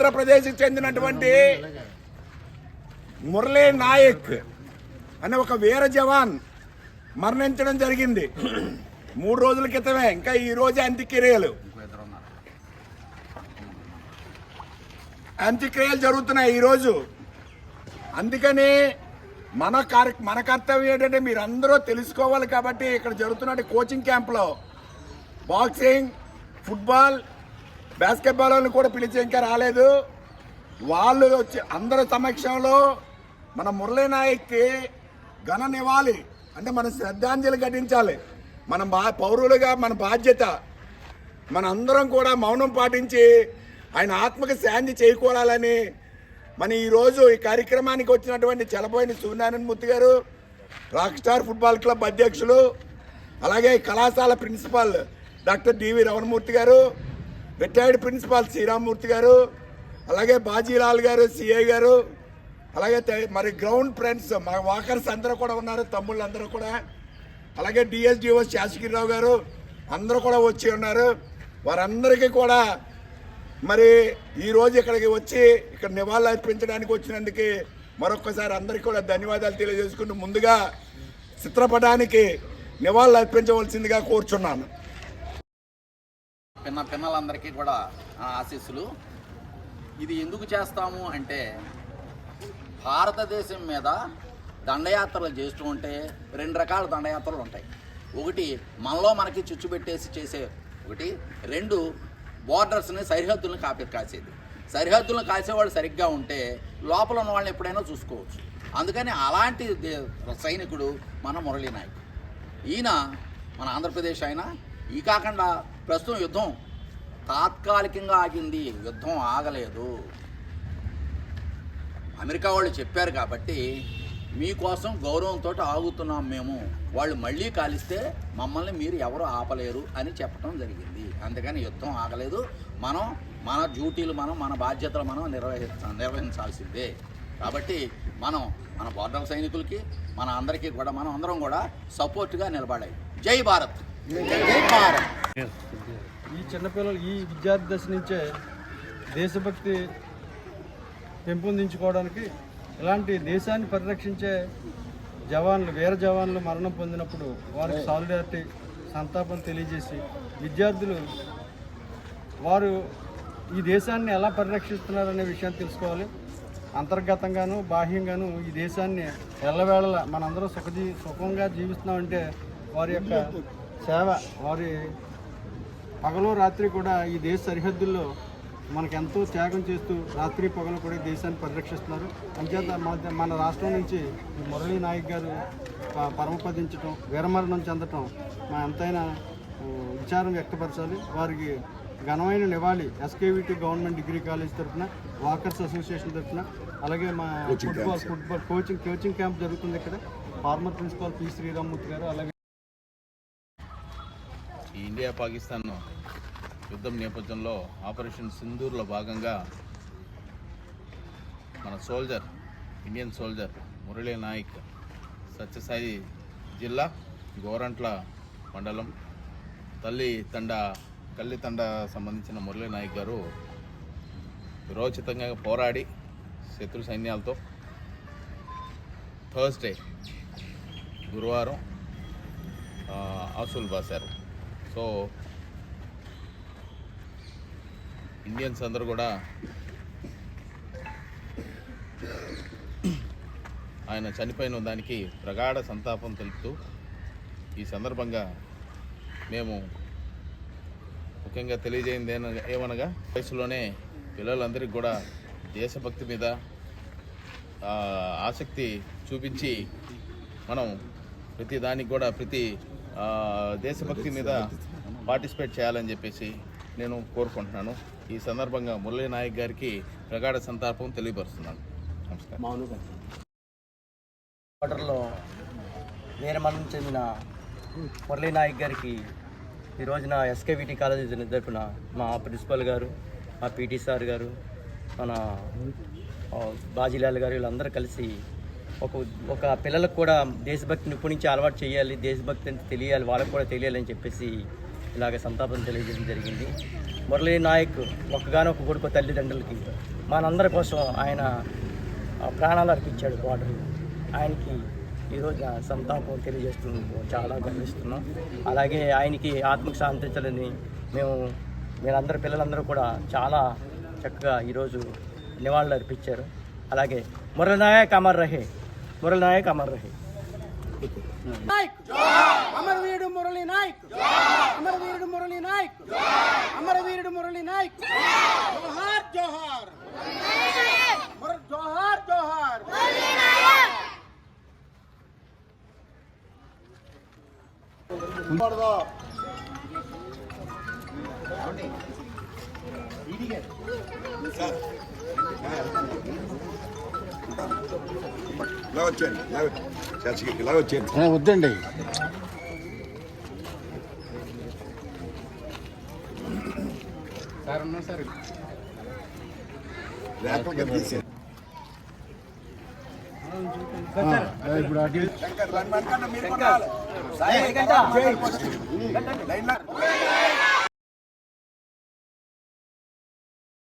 ఆంధ్రప్రదేశ్కి చెందినటువంటి మురళీ నాయక్ అనే ఒక వీర జవాన్ మరణించడం జరిగింది. మూడు రోజుల క్రితమే ఇంకా ఈ అంత్యక్రియలు. అంత్యక్రియలు జరుగుతున్నాయి ఈరోజు. అందుకని మన కార్య మన కర్తవ్యం ఏంటంటే మీరు అందరూ తెలుసుకోవాలి కాబట్టి ఇక్కడ జరుగుతున్న కోచింగ్ క్యాంప్లో బాక్సింగ్ ఫుట్బాల్ బాస్కెట్బాల్ వాళ్ళని కూడా పిలిచి ఇంకా రాలేదు. వాళ్ళు వచ్చి అందరి సమక్షంలో మన మురళీ నాయక్కి ఘన అంటే మన శ్రద్ధాంజలి ఘటించాలి. మన బా పౌరులుగా మన బాధ్యత. మన అందరం కూడా మౌనం పాటించి ఆయన ఆత్మకి శాంతి చేకూరాలని మన ఈరోజు ఈ కార్యక్రమానికి వచ్చినటువంటి చలపోయిన సూర్యనారాయణ మూర్తి గారు రాక్ స్టార్ ఫుట్బాల్ క్లబ్ అధ్యక్షులు అలాగే కళాశాల ప్రిన్సిపాల్ డాక్టర్ డివి రమణమూర్తి గారు రిటైర్డ్ ప్రిన్సిపాల్ శ్రీరామ్మూర్తి గారు అలాగే బాజీలాల్ గారు సిఏ గారు అలాగే మరి గ్రౌండ్ ఫ్రెండ్స్ మా వాకర్స్ అందరూ కూడా ఉన్నారు తమ్ముళ్ళు అందరూ కూడా. అలాగే డిఎస్డిఓ శాసగిరిరావు గారు అందరూ కూడా వచ్చి ఉన్నారు. వారందరికీ కూడా మరి ఈరోజు ఇక్కడికి వచ్చి ఇక్కడ నివాళులు అర్పించడానికి వచ్చినందుకు మరొక్కసారి అందరికీ కూడా ధన్యవాదాలు తెలియజేసుకుంటూ ముందుగా చిత్రపటానికి నివాళులు అర్పించవలసిందిగా కోరుచున్నాను. పిన్న పిన్నలందరికీ కూడా ఆశీస్సులు. ఇది ఎందుకు చేస్తాము అంటే భారతదేశం మీద దండయాత్రలు చేస్తూ ఉంటే రెండు రకాల దండయాత్రలు ఉంటాయి. ఒకటి మనలో మనకి చుచ్చు పెట్టేసి చేసే ఒకటి. రెండు బోర్డర్స్ని సరిహద్దులను కాపీ కాసేది. సరిహద్దులను కాసేవాళ్ళు సరిగ్గా ఉంటే లోపల ఉన్న వాళ్ళని ఎప్పుడైనా చూసుకోవచ్చు. అందుకని అలాంటి సైనికుడు మన మురళీ నాయక్. ఈయన మన ఆంధ్రప్రదేశ్ అయినా ఈ కాకుండా ప్రస్తుతం యుద్ధం తాత్కాలికంగా ఆగింది. యుద్ధం ఆగలేదు. అమెరికా వాళ్ళు చెప్పారు కాబట్టి మీకోసం గౌరవంతో ఆగుతున్నాం మేము. వాళ్ళు మళ్ళీ కాలిస్తే మమ్మల్ని మీరు ఎవరు ఆపలేరు అని చెప్పడం జరిగింది. అందుకని యుద్ధం ఆగలేదు. మనం మన డ్యూటీలు మనం మన బాధ్యతలు మనం నిర్వహించ నిర్వహించాల్సిందే. కాబట్టి మనం మన బోర్డర్ సైనికులకి మన అందరికీ కూడా మనం అందరం కూడా సపోర్ట్గా నిలబడాలి. జై భారత్! ఈ చిన్నపిల్లలు ఈ విద్యార్థి దశ నుంచే దేశభక్తి పెంపొందించుకోవడానికి ఇలాంటి దేశాన్ని పరిరక్షించే జవాన్లు వీర జవాన్లు మరణం పొందినప్పుడు వారికి సాలిడారిటీ సంతాపం తెలియజేసి విద్యార్థులు వారు ఈ దేశాన్ని ఎలా పరిరక్షిస్తున్నారనే విషయాన్ని తెలుసుకోవాలి. అంతర్గతంగాను బాహ్యంగాను ఈ దేశాన్ని ఎల్లవేళలా మనందరం సుఖజీ సుఖంగా జీవిస్తున్నామంటే వారి యొక్క సేవ వారి పగలు రాత్రి కూడా ఈ దేశ సరిహద్దుల్లో మనకెంతో త్యాగం చేస్తూ రాత్రి పగలు కూడా ఈ దేశాన్ని పరిరక్షిస్తున్నారు. అంచేత మన- మన రాష్ట్రం నుంచి మురళీ నాయక్ గారు పరమపదించడం వీరమరణం చెందటం మా ఎంతైనా విచారం వ్యక్తపరచాలి. వారికి ఘనమైన నివాళి ఎస్కేవిటి గవర్నమెంట్ డిగ్రీ కాలేజ్ తరఫున వాకర్స్ అసోసియేషన్ తరఫున అలాగే మా football football coaching coaching camp జరుగుతుంది ఇక్కడ. ఫార్మర్ ప్రిన్సిపాల్ పి శ్రీరామ్మూర్తి గారు అలాగే ఈ ఇండియా పాకిస్తాన్ యుద్ధం నేపథ్యంలో ఆపరేషన్ సింధూర్లో భాగంగా మన soldier Indian soldier Murali Nayak Satyasai జిల్లా గోరంట్ల మండలం. తల్లి తండ కల్లి తండ సంబంధించిన మురళీ నాయక్ గారు విరోచితంగా పోరాడి శత్రు సైన్యాలతో థర్స్డే గురువారం ఆ, ఆసులు బాశారు. సో ఇండియన్స్ అందరూ కూడా ఆయన చనిపోయిన దానికి ప్రగాఢ సంతాపం తెలుపుతూ ఈ సందర్భంగా మేము ముఖ్యంగా తెలియజేయింది ఏమనగా వయసులోనే పిల్లలందరికీ కూడా దేశభక్తి మీద ఆసక్తి చూపించి మనం ప్రతి దానికి కూడా ప్రతి దేశభక్తి మీద పార్టిసిపేట్ చేయాలని చెప్పేసి నేను కోరుకుంటున్నాను. ఈ సందర్భంగా మురళీ నాయక్ గారికి ప్రగాఢ సంతాపం తెలియపరుస్తున్నాను. నమస్కారం. క్వార్టర్లో వీరమరణం చెందిన మురళీ నాయక్ గారికి ఈ రోజున ఎస్కేవిటి కాలేజీ తరఫున మా ప్రిన్సిపల్ గారు మా పీటీ సార్ గారు మన బాజీలాల్ గారు వీళ్ళందరూ కలిసి ఒక ఒక పిల్లలకు కూడా దేశభక్తిని ఇప్పటి నుంచి అలవాటు చేయాలి దేశభక్తి అంటే తెలియాలి వాళ్ళకు కూడా తెలియాలని చెప్పేసి ఇలాగ సంతాపం తెలియజేయడం జరిగింది. మురళీ నాయక్ ఒక కొడుకు తల్లిదండ్రులకి మనందరి కోసం ఆయన ప్రాణాలు అర్పించాడు బార్డర్ ఆయనకి ఈరోజు సంతాపం తెలియజేస్తూ చాలా గర్విస్తున్నాం. అలాగే ఆయనకి ఆత్మకు శాంతించాలని మేము మీరందరూ పిల్లలందరూ కూడా చాలా చక్కగా ఈరోజు నివాళులు అర్పించారు. అలాగే మురళీ నాయక్ అమర్ రహే. మురళీ నాయక్ అమర్ రహే అమరవీరుడు మురళీ నాయక్ అమరవీరుడు మురళీ నాయక్ అమరవీరుడు మురళీ నాయక్ జోహార్ జోహార్ ముర- జోహార్ జోహార్ ఇలా వచ్చేయండి చర్చికి ఇలా వచ్చేయండి వద్దండి లేకపోతే తీసేయండి. ఇప్పుడు అటు శంకర్, రండి, రండి, మీరు రావాలి. సాయి, చేయి. లైన్లో.